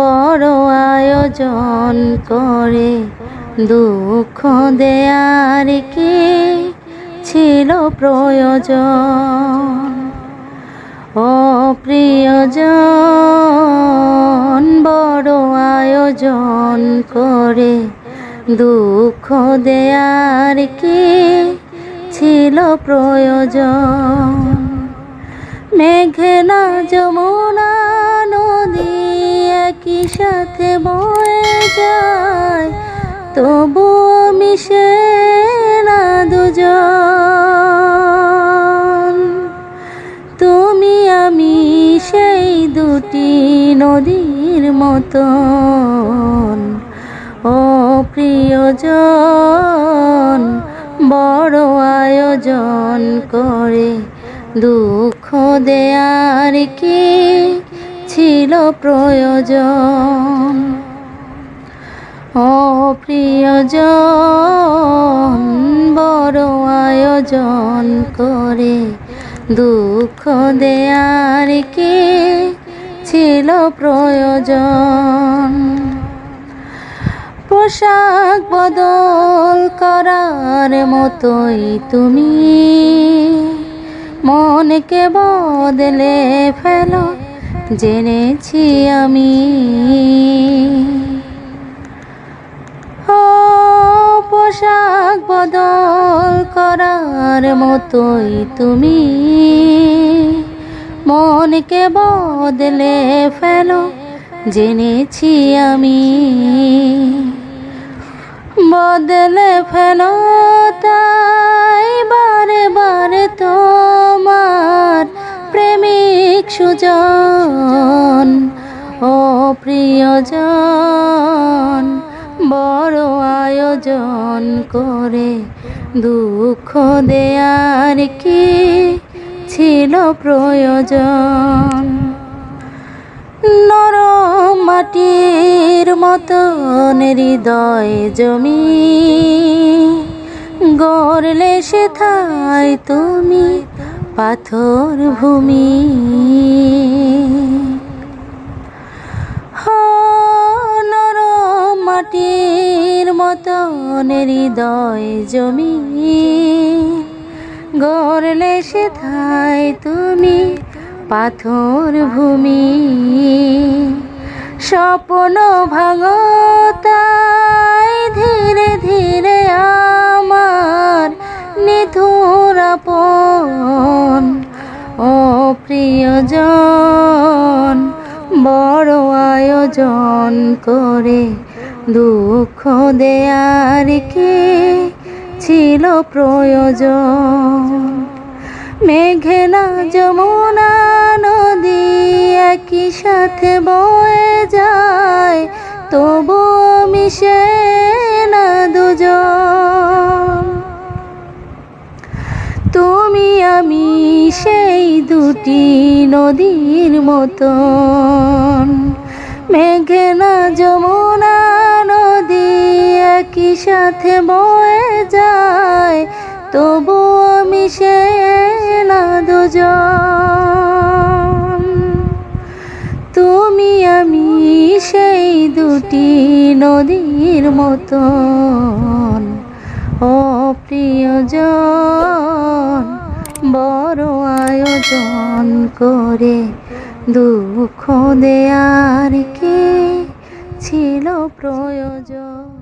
বড় আয়োজন করে দুঃখ দেয়ার কি ছিল প্রয়োজন? ও প্রিয়জন, বড় আয়োজন করে দুঃখ দেয়ার কি ছিল প্রয়োজন? মেঘনা যমুনা সাথে বয়ে যায় তবু মিশে না দুজন। তুমি আমি সেই দুটি নদীর মতন, ও প্রিয়জন, বড় আয়োজন করে দুঃখ দেয়ার কি ছিল প্রয়োজন। ও প্রিয়জন, বড় আয়োজন করে দুঃখ দেয়ার কি ছিল প্রয়োজন? পোশাক বদল করার মতোই তুমি মনকে বদলে ফেলো জেনেছি আমি। পোশাক বদল করার মতোই তুমি। মনকে বদলে ফেলো, জেনেছি আমি। বদলে ফেলো তাই সুজন, ও প্রিয়জন, বড় আয়োজন করে দুঃখ দেয়ার কি ছিল প্রয়োজন? নরম মাটির মতন হৃদয় জমি, গড়লে সে তুমি পাথর ভূমি। হো নরম মাটির মতন হৃদয় জমি। গড়লে সে থাই তুমি পাথর ভূমি। স্বপ্ন ভাঙতাই প্রিয়জন বড় আয়োজন করে দুঃখ দেয়ার কি ছিল প্রয়োজন? মেঘনা যমুনা নদী একই সাথে বয়ে যায় তবু মিশে আমি সেই দুটি নদীর মতন। মেঘনা যমুনা নদী একই সাথে বয়ে যায় তবু মিশে না দুজন। তুমি আমি সেই দুটি নদীর মতন ও প্রিয়জন। বড় আয়োজন করে দুঃখ দেয়ার কি ছিল প্রয়োজন?